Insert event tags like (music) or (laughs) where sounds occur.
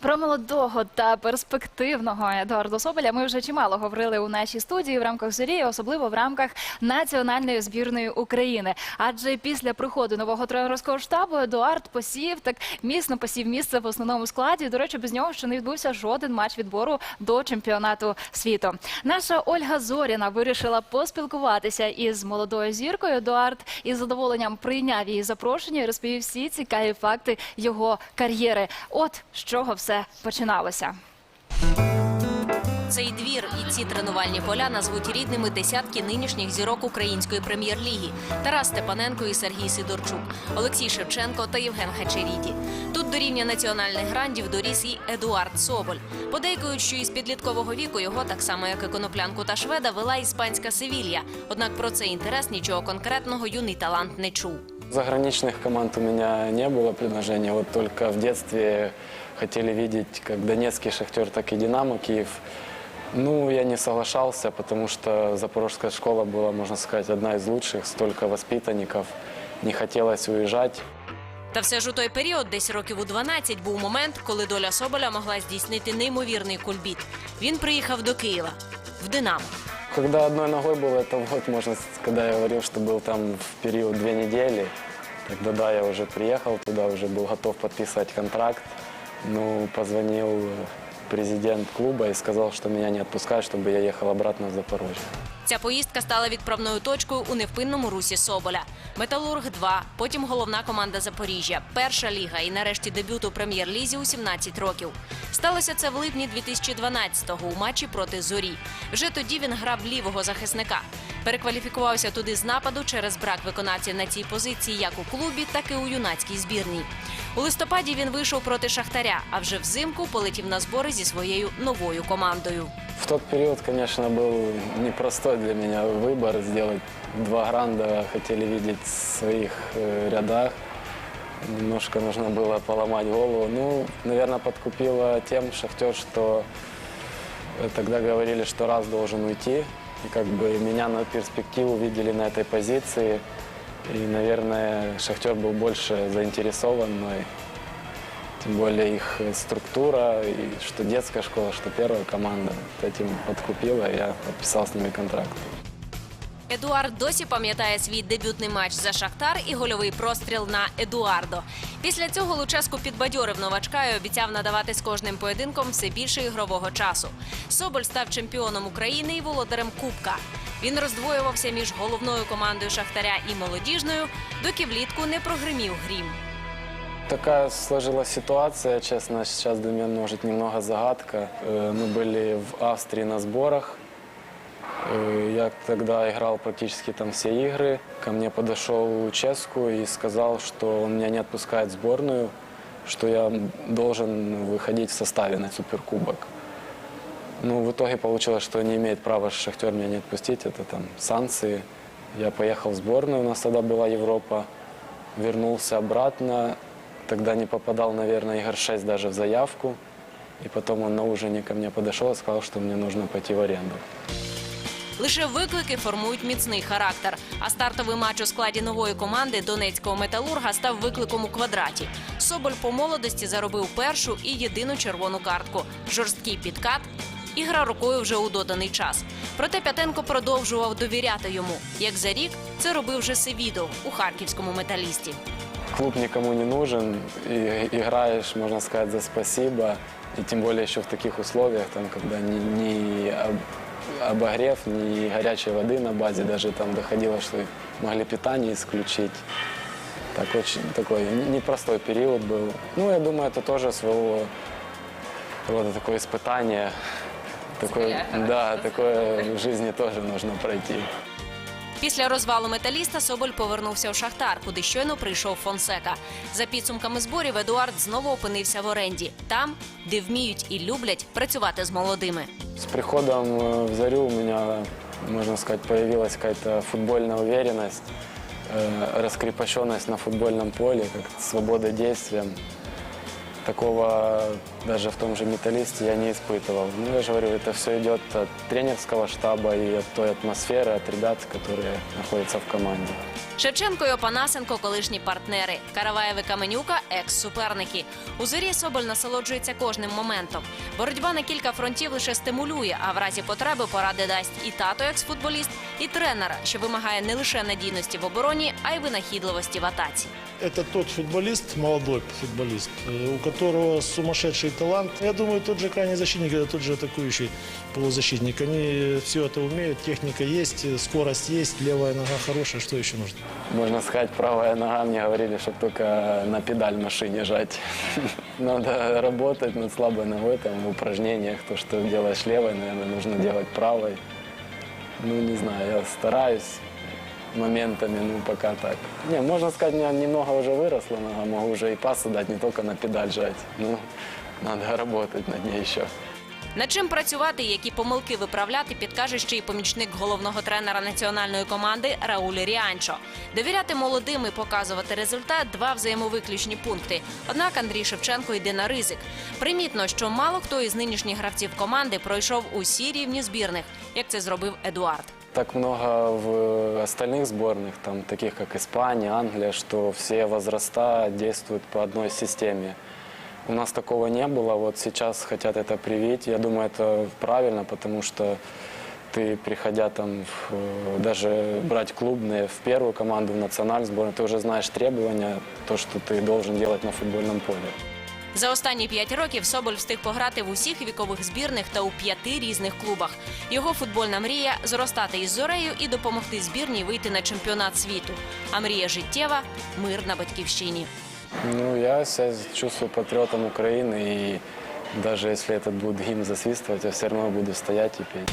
Про молодого та перспективного Едуарда Соболя ми вже чимало говорили у нашій студії в рамках зорі, особливо в рамках національної збірної України. Адже після приходу нового тренерського штабу Едуард посів так міцно посів місце в основному складі. До речі, без нього ще не відбувся жоден матч відбору до чемпіонату світу. Наша Ольга Зоріна вирішила поспілкуватися із молодою зіркою. Едуард із задоволенням прийняв її запрошення і розповів всі цікаві факти його кар'єри. От з чого все починалося. Цей двір і ці тренувальні поля назвуть рідними десятки нинішніх зірок української прем'єр-ліги Тарас Степаненко і Сергій Сидорчук, Олексій Шевченко та Євген Хачеріді. Тут до рівня національних грандів доріс і Едуард Соболь. Подейкують, що із підліткового віку його, так само як і коноплянку та шведа, вела іспанська Севілья. Однак про цей інтерес нічого конкретного юний талант не чув. Заграничных команд у меня не было предложений. Вот только в детстве хотели видеть как Донецкий Шахтер, так и Динамо Киев. Ну, я не соглашался, потому что Запорожская школа была, можно сказать, одна из лучших. Столько воспитанников. Не хотелось уезжать. Та все ж у той період, десь років у 12, був момент, коли доля Соболя могла здійснити неймовірний кульбіт. Він приїхав до Києва в Динамо. Когда одной ногой был, это вот, можно сказать, когда я говорил, что был там в период две недели, тогда да, я уже приехал туда, уже был готов подписывать контракт. Ну, позвонил президент клуба и сказал, что меня не отпускают, чтобы я ехал обратно в Запорожье. Ця поїздка стала відправною точкою у невпинному русі Соболя. Металург 2 потім головна команда Запоріжжя, перша ліга і нарешті дебют у прем'єр-лізі у 17 років. Сталося це в липні 2012-го у матчі проти Зорі. Вже тоді він грав лівого захисника Перекваліфікувався туди з нападу через брак виконавців на цій позиції як у клубі, так і у юнацькій збірній. У листопаді він вийшов проти Шахтаря, а вже взимку полетів на збори зі своєю новою командою. В тот период, конечно, был непростой для меня выбор сделать два гранда, хотели видеть в своих э, рядах. Немножко нужно было поломать голову. Ну, наверное, подкупило тем Шахтер, что э, тогда говорили, что раз должен уйти. И как бы меня на перспективу видели на этой позиции. И, наверное, Шахтер был больше заинтересован мной. Тем более их структура, и что детская школа, что первая команда. Этим подкупила, и я подписал с ними контракт. Едуард досі пам'ятає свій дебютний матч за Шахтар і гольовий простріл на Едуардо. Після цього Луческу підбадьорив новачка і обіцяв надавати з кожним поєдинком все більше ігрового часу. Соболь став чемпіоном України і володарем Кубка. Він роздвоювався між головною командою Шахтаря і молодіжною, доки влітку не прогримів грім. Такая сложилась ситуация, честно, сейчас для меня может немного загадка. Э, Мы были в Австрии на сборах. Я тогда играл практически там все игры. Ко мне подошел Ческу и сказал, что он меня не отпускает в сборную, что я должен выходить в составе на Суперкубок. Ну, в итоге получилось, что не имеет права Шахтер меня не отпустить. Это там санкции. Я поехал в сборную, у нас тогда была Европа. Вернулся обратно. Тогда не попадал, наверное, игр 6 даже в заявку. И потом он на ужине ко мне подошел и сказал, что мне нужно пойти в аренду. Лише виклики формують міцний характер. А стартовий матч у складі нової команди донецького металурга став викликом у квадраті. Соболь по молодості заробив першу і єдину червону картку. Жорсткий підкат. І гра рукою вже у доданий час. Проте П'ятенко продовжував довіряти йому. Як за рік це робив вже Севідов у харківському металісті. Клуб никому не нужен, и играешь, можно сказать, за спасибо. И тем более еще в таких условиях, там, ни, ни об- обогрев, ни горячей воды на базе, даже там доходило, что могли питание исключить. Так очень такой непростой период был. Ну, я думаю, это тоже своего рода такое испытание. Такое, да, такое в жизни тоже нужно пройти. Після розвалу металіста Соболь повернувся у Шахтар, куди щойно прийшов Фонсека. За підсумками зборів Едуард знову опинився в оренді, там, де вміють і люблять працювати з молодими. С приходом э, в Зарю у меня, можно сказать, появилась какая-то футбольная уверенность, э, на футбольном поле, как свобода действием такого даже в том же металлисте я не испытывал. Ну, я же говорю, это все идет от тренерского штаба и от той атмосферы, от ребят, которые находятся в команде. Шевченко і Опанасенко – колишні партнери. Караваєв і Каменюка – екс-суперники. У зорі Соболь насолоджується кожним моментом. Боротьба на кілька фронтів лише стимулює, а в разі потреби поради дасть і тато екс-футболіст, і тренер, що вимагає не лише надійності в обороні, а й винахідливості в атаці. Это тот футболист, молодой футболист, э, у которого сумасшедший талант. Я думаю, тот же крайний защитник, это тот же атакующий полузащитник. Они все это умеют, техника есть, э, скорость есть, левая нога хорошая, что еще нужно? Можно сказать, правая нога, мне говорили, чтобы только на педаль в машине жать. (laughs) Надо работать над слабой ногой, там, в упражнениях. То, что делаешь левой, наверное, нужно делать правой. Ну, не знаю, я стараюсь моментами, ну, пока так. Не, можно сказать, меня немного уже выросла нога, могу уже и пасы дать, не только на педаль жать. Ну, надо работать над ней еще. Над чим працювати і які помилки виправляти, підкаже ще й помічник головного тренера національної команди Рауль Ріанчо. Довіряти молодим і показувати результат два взаємовиключні пункти. Однак Андрій Шевченко йде на ризик. Примітно, що мало хто із нинішніх гравців команди пройшов усі рівні збірних, як це зробив Едуард Так много в остальных сборных, там, таких как Испания, Англия, что все возраста действуют по одной системе. У нас такого не было, вот сейчас хотят это привить. Я думаю, это правильно, потому что ты, приходя там, в, э, даже брать клубные, в первую команду, в национальную сборную, ты уже знаешь требования, то, что ты должен делать на футбольном поле. За останні п'ять років Соболь встиг пограти в усіх вікових збірних та у п'яти різних клубах. Його футбольна мрія зростати із зорею і допомогти збірній вийти на чемпіонат світу. А мрія життєва мир на батьківщині. Ну, я себя чувствую патриотом Украины, и даже если этот будет гимн засвистывать, я все равно буду стоять и петь.